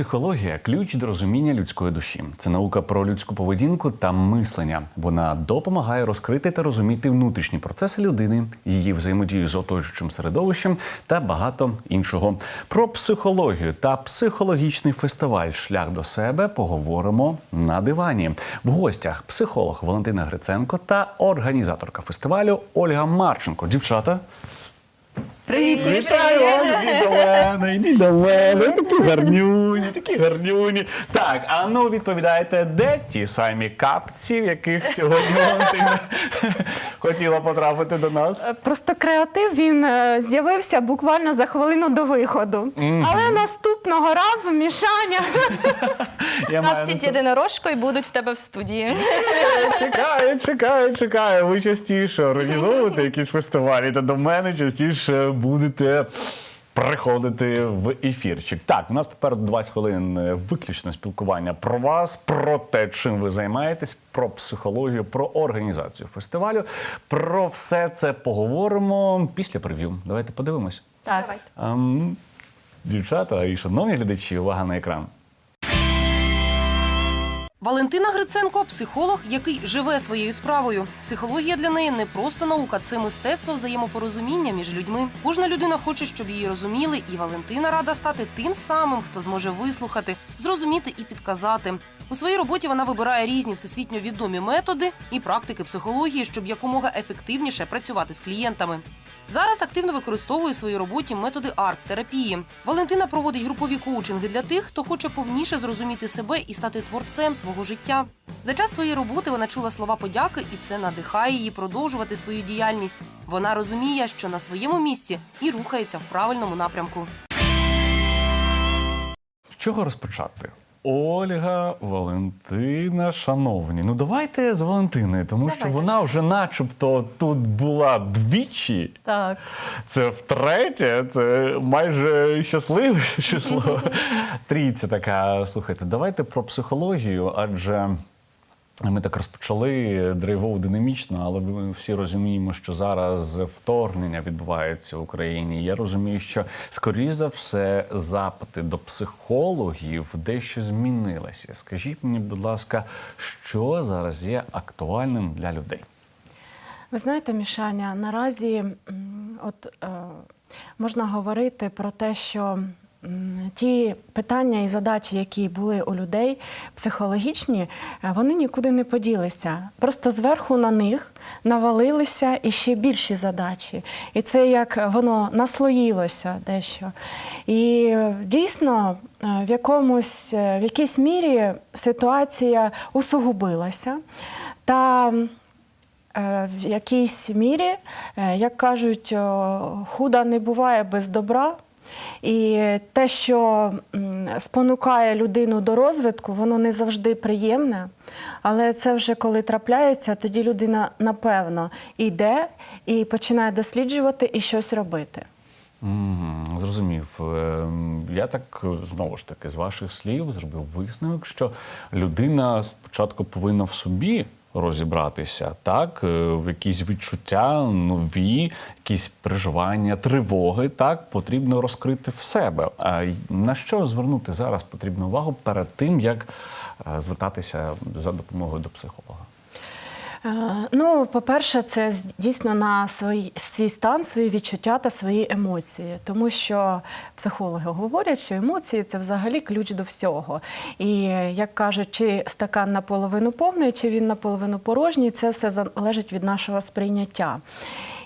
Психологія ключ до розуміння людської душі. Це наука про людську поведінку та мислення. Вона допомагає розкрити та розуміти внутрішні процеси людини, її взаємодію з оточуючим середовищем та багато іншого. Про психологію та психологічний фестиваль Шлях до себе поговоримо на дивані. В гостях психолог Валентина Гриценко та організаторка фестивалю Ольга Марченко. Дівчата. Привіт, Вітаю вас, до мене, ідіть до мене. Такі гарнюні, такі гарнюні. Так, а ну відповідайте, де ті самі капці, в яких сьогодні Валентина хотіла потрапити до нас? Просто креатив він е, з'явився буквально за хвилину до виходу. Але наступного разу Мішаня Я маю Капці на з це- єдинорожкою будуть в тебе в студії. Чекаю, чекаю, чекаю. Ви частіше організовуєте якісь фестивалі, та до мене частіше будете. Приходити в ефірчик. Так, у нас попереду 20 хвилин е, виключно спілкування про вас, про те, чим ви займаєтесь, про психологію, про організацію фестивалю. Про все це поговоримо після прев'ю. Давайте подивимось. Так. Ем, дівчата і шановні глядачі, увага на екран. Валентина Гриценко психолог, який живе своєю справою. Психологія для неї не просто наука, це мистецтво взаємопорозуміння між людьми. Кожна людина хоче, щоб її розуміли, і Валентина рада стати тим самим, хто зможе вислухати, зрозуміти і підказати. У своїй роботі вона вибирає різні всесвітньо відомі методи і практики психології, щоб якомога ефективніше працювати з клієнтами. Зараз активно використовує у своїй роботі методи арт-терапії. Валентина проводить групові коучинги для тих, хто хоче повніше зрозуміти себе і стати творцем свого життя. За час своєї роботи вона чула слова подяки, і це надихає її продовжувати свою діяльність. Вона розуміє, що на своєму місці і рухається в правильному напрямку. З чого розпочати? Ольга, Валентина, шановні. Ну давайте з Валентиною, тому що вона вже начебто тут була двічі. так. Це втретє, це майже щасливе число. Трійця така. Слухайте, давайте про психологію, адже. Ми так розпочали драйвово динамічно, але ми всі розуміємо, що зараз вторгнення відбувається в Україні. Я розумію, що скоріше за все запити до психологів дещо змінилися. Скажіть мені, будь ласка, що зараз є актуальним для людей? Ви знаєте, Мішаня, наразі от, е, можна говорити про те, що ті питання і задачі, які були у людей психологічні, е, вони нікуди не поділися. Просто зверху на них навалилися і ще більші задачі. І це як воно наслоїлося дещо. І е, дійсно е, в якомусь в якійсь мірі ситуація усугубилася. Та в якійсь мірі, як кажуть, худа не буває без добра. І те, що спонукає людину до розвитку, воно не завжди приємне. Але це вже коли трапляється, тоді людина напевно йде і починає досліджувати і щось робити. Мгм, Зрозумів. Ем, Я так знову ж таки з ваших слів зробив висновок, що людина спочатку повинна в собі розібратися, так, е, в якісь відчуття, нові, якісь переживання, тривоги, так, потрібно розкрити в себе. А на що звернути зараз потрібну увагу перед тим, як е, звертатися за допомогою до психолога? Е, Ну, по-перше, це дійсно на свій, свій стан, свої відчуття та свої емоції. Тому що психологи говорять, що емоції це взагалі ключ до всього. І як кажуть, чи стакан наполовину повний, чи він наполовину порожній, це все залежить від нашого сприйняття.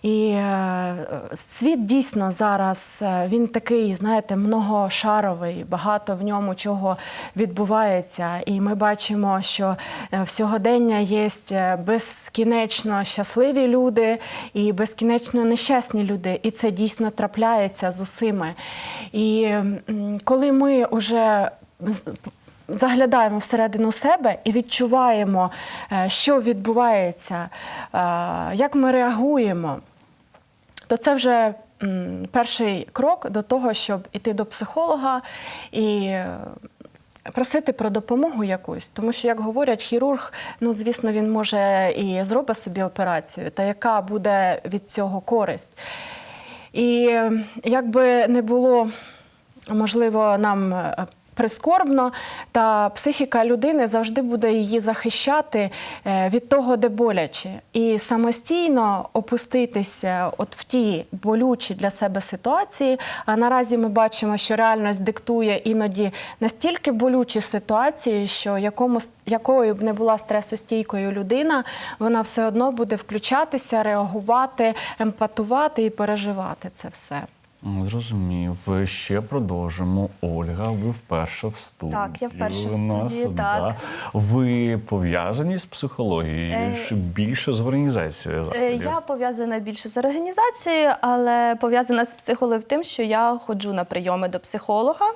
І е, світ дійсно зараз е, він такий, знаєте, многошаровий, багато в ньому чого відбувається. І ми бачимо, що е, в сьогодення є безкінечно щасливі люди і безкінечно нещасні люди. І це дійсно трапляється з усіми. І коли ми вже заглядаємо всередину себе і відчуваємо, що відбувається, як ми реагуємо, то це вже перший крок до того, щоб іти до психолога і просити про допомогу якусь. Тому що, як говорять, хірург, ну звісно, він може і зробить собі операцію, та яка буде від цього користь. І е, як би не було можливо нам е, прискорбно, та психіка людини завжди буде її захищати е, від того, де боляче. І самостійно опуститися от в ті болючі для себе ситуації. А наразі ми бачимо, що реальність диктує іноді настільки болючі ситуації, що якому якою б не була стресостійкою людина, вона все одно буде включатися, реагувати, емпатувати і переживати це все. М, Зрозумів. Ще продовжимо. Ольга, ви вперше в студії. Так, я вперше в студії, да. так. Ви пов'язані з психологією Е, чи більше з організацією Е, заходів? Я пов'язана більше з організацією, але пов'язана з психологом тим, що я ходжу на прийоми до психолога,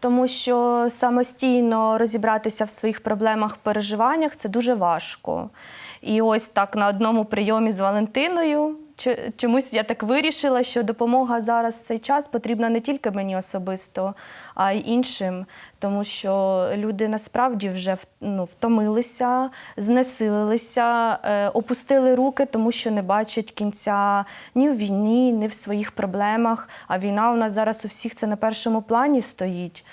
тому що самостійно розібратися в своїх проблемах, переживаннях це дуже важко. І ось так на одному прийомі з Валентиною. Чо- Чомусь я так вирішила, що допомога зараз в цей час потрібна не тільки мені особисто, а й іншим, тому що люди насправді вже ну, втомилися, знесилилися, е, опустили руки, тому що не бачать кінця ні в війні, ні в своїх проблемах. А війна у нас зараз у всіх це на першому плані стоїть.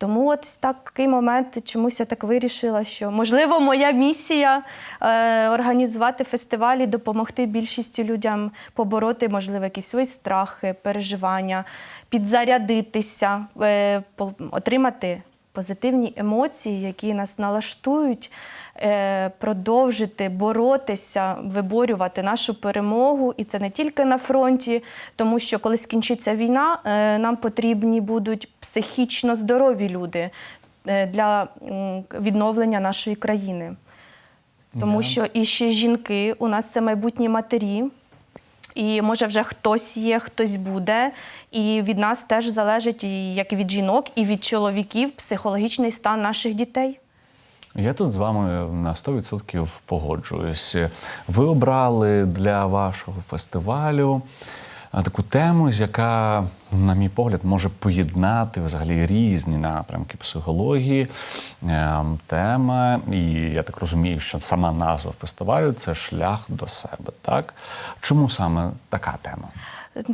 Тому от такий момент чомусь я так вирішила, що можливо моя місія е, організувати фестивалі, допомогти більшості людям побороти, можливо, якісь свої страхи, переживання, підзарядитися, е, отримати позитивні емоції, які нас налаштують, е, продовжити боротися, виборювати нашу перемогу. І це не тільки на фронті, тому що коли скінчиться війна, е, нам потрібні будуть психічно здорові люди е, для відновлення нашої країни. Тому Да. що і ще жінки, у нас це майбутні матері. І може вже хтось є, хтось буде. І від нас теж залежить, і як від жінок, і від чоловіків, психологічний стан наших дітей. Я тут з вами на 100% погоджуюсь. Ви обрали для вашого фестивалю таку тему, з яка, на мій погляд, може поєднати взагалі різні напрямки психології. Ем, Тема, і я так розумію, що сама назва фестивалю це шлях до себе. Так чому саме така тема?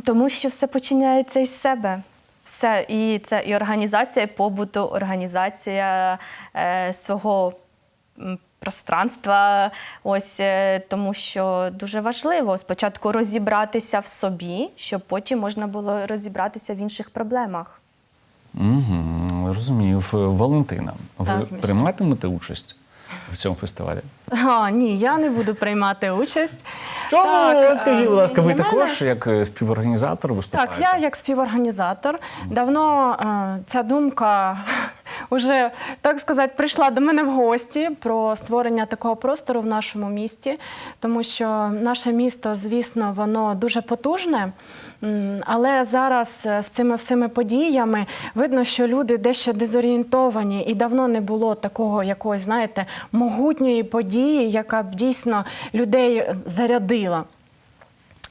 Тому що все починається із себе. Все, і це і організація побуту, організація е, свого пространства. Ось е, тому, що дуже важливо спочатку розібратися в собі, щоб потім можна було розібратися в інших проблемах. Угу, розумів. Валентина, ви Так, прийматимете участь в цьому фестивалі? А, ні, я не буду приймати участь. Чому? Так, Скажіть, е, будь ласка, ви для також як е, співорганізатор виступаєте? Так, я як співорганізатор давно е, ця думка вже так сказати прийшла до мене в гості про створення такого простору в нашому місті, тому що наше місто, звісно, воно дуже потужне. Але зараз е, з цими всіми подіями видно, що люди дещо дезорієнтовані, і давно не було такого якоїсь, знаєте, могутньої події, яка б дійсно людей зарядила.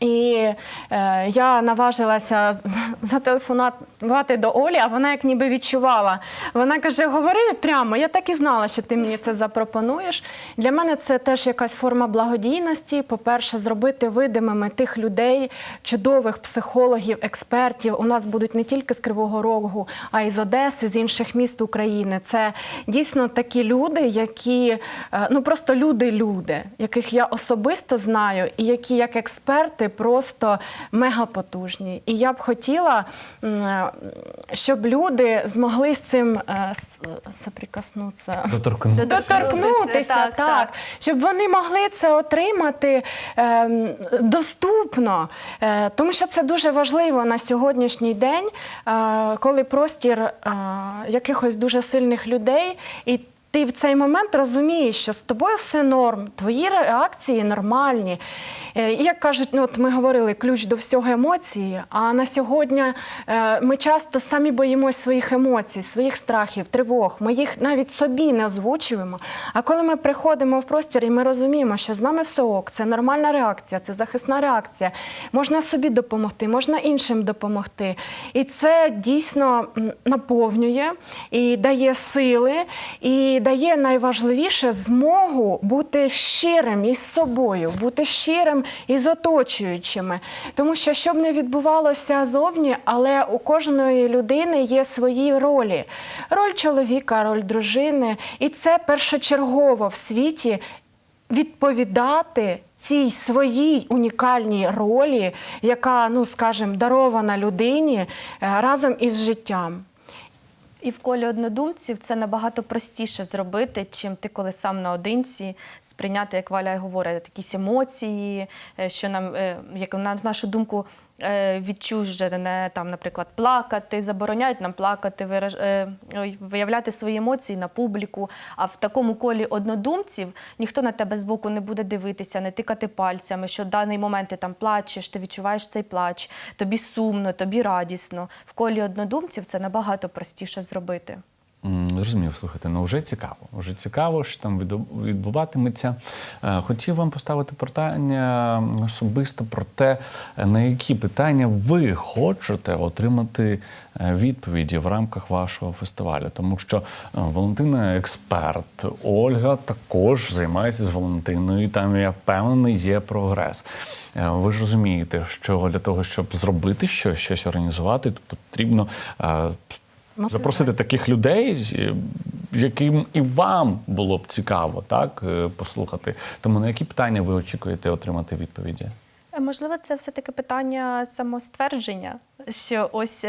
І е, я наважилася зателефонувати до Олі, а вона як ніби відчувала. Вона каже: говори прямо, я так і знала, що ти мені це запропонуєш. Для мене це теж якась форма благодійності. По-перше, зробити видимими тих людей, чудових психологів, експертів. У нас будуть не тільки з Кривого Рогу, а й з Одеси, з інших міст України. Це дійсно такі люди, які е, ну просто люди-люди, яких я особисто знаю, і які як експерти просто мегапотужні. І я б хотіла, щоб люди змогли з цим е, соприкоснутися. Доторкнутися. Доторкнутися, так, Так, так. щоб вони могли це отримати ем, доступно, е, тому що це дуже важливо на сьогоднішній день, е, коли простір якихось дуже сильних людей і. Ти в цей момент розумієш, що з тобою все норм, твої реакції нормальні. Е, як кажуть, ну от ми говорили, ключ до всього емоції. А на сьогодні е, ми часто самі боїмось своїх емоцій, своїх страхів, тривог. Ми їх навіть собі не озвучуємо. А коли ми приходимо в простір і ми розуміємо, що з нами все ок, це нормальна реакція, це захисна реакція. Можна собі допомогти, можна іншим допомогти. І це дійсно наповнює і дає сили. І і дає найважливіше змогу бути щирим із собою, бути щирим із оточуючими. Тому що щоб не відбувалося зовні, але у кожної людини є свої ролі: роль чоловіка, роль дружини, і це першочергово в світі відповідати цій своїй унікальній ролі, яка, ну скажімо, дарована людині е, разом із життям. І в колі однодумців це набагато простіше зробити, чим ти коли сам наодинці сприйняти, як Валя говорить, якісь емоції, е, що нам, е, як на нашу думку, відчужене, там, наприклад, плакати, забороняють нам плакати, вираж... е, виявляти свої емоції на публіку. А в такому колі однодумців ніхто на тебе збоку не буде дивитися, не тикати пальцями, що в даний момент ти там плачеш, ти відчуваєш цей плач, тобі сумно, тобі радісно. В колі однодумців це набагато простіше зробити. Зрозумів, слухайте, ну вже цікаво. Вже цікаво, що там відбуватиметься. Е, Хотів вам поставити питання особисто про те, на які питання ви хочете отримати е, відповіді в рамках вашого фестивалю. Тому що е, Валентина експерт, Ольга також займається з Валентиною. і Там я впевнений, є прогрес. Е, Ви ж розумієте, що для того, щоб зробити щось, щось організувати, то потрібно е, запросити таких людей, е, яким і вам було б цікаво так е, послухати. Тому на які питання ви очікуєте отримати відповіді? Е, Можливо, це все-таки питання самоствердження, що ось.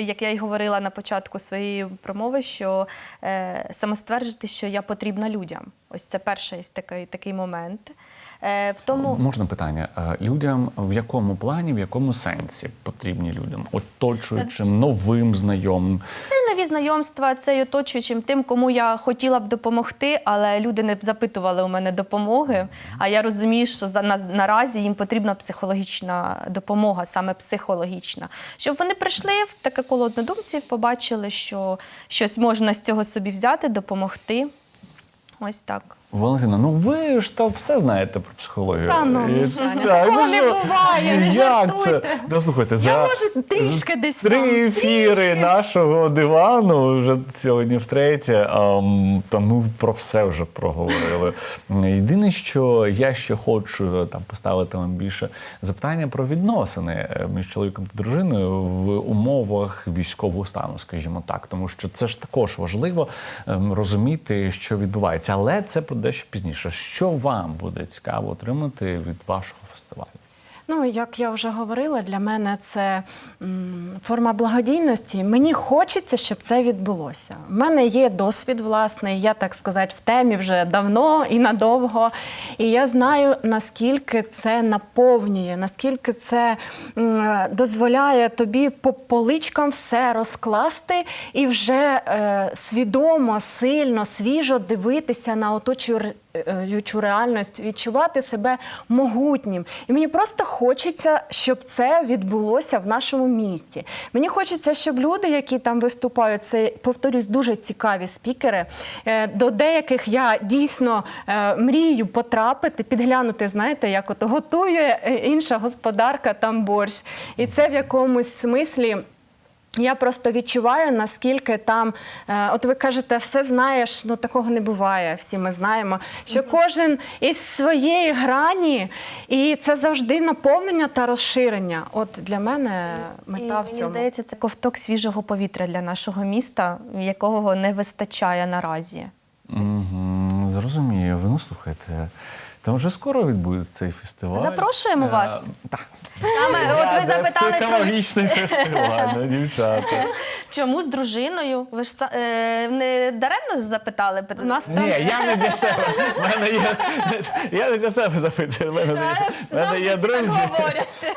Як я й говорила на початку своєї промови, що е, самостверджити, що я потрібна людям. Ось це перший такий, такий момент. Е, в тому, Можна питання Е, людям в якому плані, в якому сенсі потрібні людям, оточуючим, новим знайомим? Це нові знайомства, це і оточуючим тим, кому я хотіла б допомогти, але люди не запитували у мене допомоги. А я розумію, що на, наразі їм потрібна психологічна допомога, саме психологічна. Щоб вони прийшли в таке коло однодумців, побачили, що щось можна з цього собі взяти, допомогти. Ось так. Валентина, ну ви ж то все знаєте про психологію. Та ну, І- Мішаня, так, такого ну не що? буває, не Як жартуйте. це? Да, слухайте, за можу трішки десь три там, ефіри трішки. нашого дивану вже сьогодні втретє. ам, Та ми про все вже проговорили. Єдине, що я ще хочу там поставити вам більше запитання про відносини е, між чоловіком та дружиною в умовах військового стану, скажімо так, тому що це ж також важливо ем, розуміти, що відбувається, але це про дещо пізніше. Що вам буде цікаво отримати від вашого фестивалю? Ну, як я вже говорила, для мене це форма благодійності. Мені хочеться, щоб це відбулося. У мене є досвід власний, я так сказати, в темі вже давно і надовго. І я знаю, наскільки це наповнює, наскільки це дозволяє тобі по поличкам все розкласти і вже е, свідомо, сильно, свіжо дивитися на оточуючу реальність, відчувати себе могутнім. І мені просто хочеться, щоб це відбулося в нашому місті. Мені хочеться, щоб люди, які там виступають, це повторюсь, дуже цікаві спікери. е, До деяких я дійсно е, мрію потрапити, підглянути, знаєте, як от готує е, інша господарка там борщ. І це в якомусь смислі. Я просто відчуваю, наскільки там, е, от ви кажете, все знаєш, ну такого не буває. Всі ми знаємо, що кожен із своєї грані, і це завжди наповнення та розширення. От для мене мета І, в мені здається, це ковток свіжого повітря для нашого міста, якого не вистачає наразі. Мгм, Зрозумію. Ну слухайте. Там вже скоро відбудеться цей фестиваль. Запрошуємо Е, вас. Так. Саме, от ви запитали про психологічний фестиваль, ну, дівчата. чому з дружиною? Ви ж са- е, не даремно запитали? У нас там Ні, я не для себе. В Мене є, я не для себе запитую. В мене, є- в мене є Завжди всі друзі. говорять.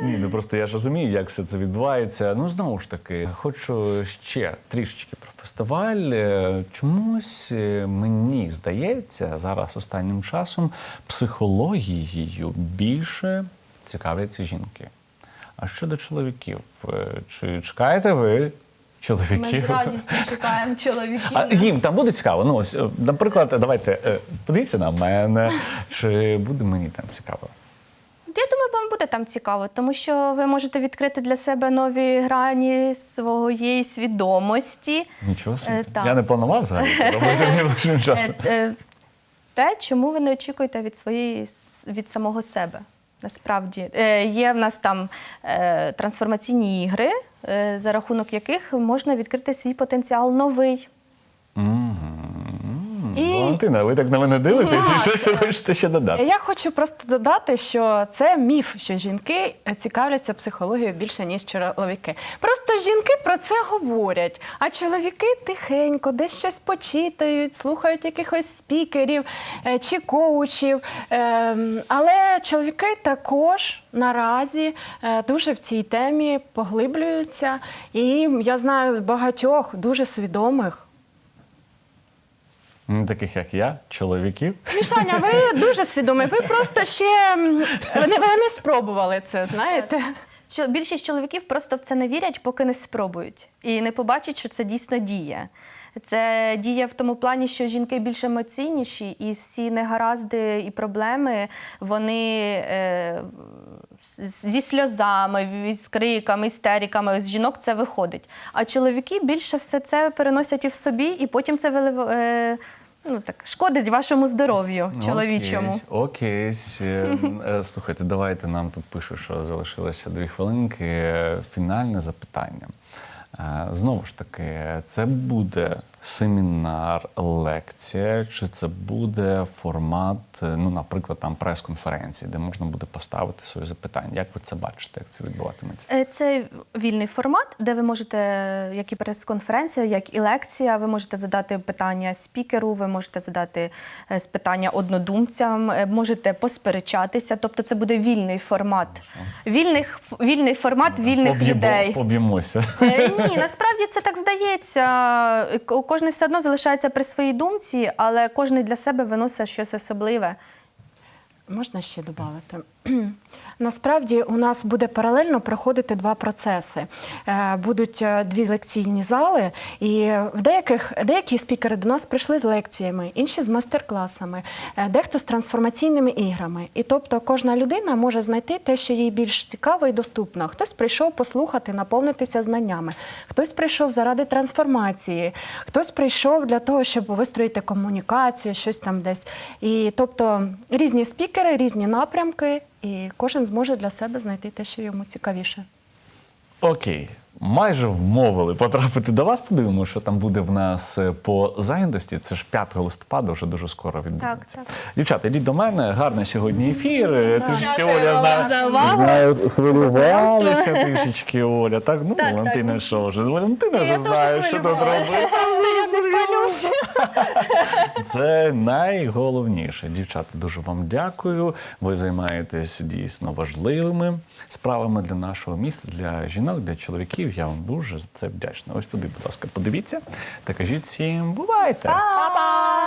Ні, ну просто я ж розумію, як все це відбувається. Ну знову ж таки, хочу ще трішечки про фестиваль. Е, Чомусь е, мені здається, зараз останнім часом психологією більше цікавляться жінки. А щодо чоловіків, Е, чи чекаєте ви Чоловіків. Ми з радістю чекаємо чоловіків. А їм там буде цікаво. Ну ось, наприклад, давайте подивіться на мене, чи буде мені там цікаво. Я думаю, вам буде там цікаво, тому що ви можете відкрити для себе нові грані своєї свідомості. Нічого собі. Е, так. Я не планував взагалі це робити найближчим часом. Е, е, Те, чому ви не очікуєте від своєї від самого себе. Насправді Е, є в нас там е, трансформаційні ігри, е, за рахунок яких можна відкрити свій потенціал новий. Мгм. І- Валентина, ви так на мене дивитесь, і що ще хочете ще додати? Я хочу просто додати, що це міф, що жінки цікавляться психологією більше, ніж чоловіки. Просто жінки про це говорять, а чоловіки тихенько, десь щось почитають, слухають якихось спікерів е, чи коучів. Ем, Але чоловіки також наразі е, дуже в цій темі поглиблюються. І я знаю багатьох дуже свідомих. Не таких, як я, чоловіків. Мішаня, ви дуже свідомі. Ви просто ще м, не, ви не спробували це, знаєте? Що більшість чоловіків просто в це не вірять, поки не спробують, і не побачать, що це дійсно діє. Це діє в тому плані, що жінки більш емоційніші, і всі негаразди і проблеми вони е, зі сльозами, з криками, істериками з жінок це виходить. А чоловіки більше все це переносять і в собі, і потім це вилив, е, ну, так, шкодить вашому здоров'ю чоловічому. Окей. окей. Е, Слухайте, давайте нам тут пишуть, що залишилося дві хвилинки. Фінальне запитання. Е, Знову ж таки, це буде семінар, лекція, чи це буде формат, е, ну, наприклад, там прес-конференції, де можна буде поставити свої запитання. Як ви це бачите, як це відбуватиметься? Е, Це вільний формат, де ви можете, як і прес-конференція, як і лекція, ви можете задати питання спікеру, ви можете задати е, питання однодумцям, можете посперечатися. Тобто це буде вільний формат. Вільний, вільний формат вільних Поб'ємо- людей. Поб'ємося. Ні, насправді це так здається. Кожен все одно залишається при своїй думці, але кожен для себе виносить щось особливе. Можна ще додати? Насправді у нас буде паралельно проходити два процеси. Е, Будуть е, дві лекційні зали, і в деяких деякі спікери до нас прийшли з лекціями, інші з майстер-класами, е, дехто з трансформаційними іграми. І тобто кожна людина може знайти те, що їй більш цікаво і доступно. Хтось прийшов послухати, наповнитися знаннями, хтось прийшов заради трансформації, хтось прийшов для того, щоб вистроїти комунікацію, щось там десь. І тобто різні спікери, різні напрямки, і кожен зможе для себе знайти те, що йому цікавіше. Окей. Майже вмовили потрапити до вас. Подивимося, що там буде в нас е, по зайнятості. Це ж 5 листопада, вже дуже скоро відбудеться. Так, так. Дівчата, йдіть до мене. Гарний сьогодні ефір. Е, Трішечки Дякую Оля знає, знаю, хвилювалися трішечки Оля. Так, ну Так, Валентина, так. що вже? Валентина вже знає, що тут робити. Палюся. Це найголовніше. Дівчата, дуже вам дякую. Ви займаєтесь дійсно важливими справами для нашого міста, для жінок, для чоловіків. Я вам дуже за це вдячна. Ось туди, будь ласка, подивіться та кажіть всім бувайте! Па-па!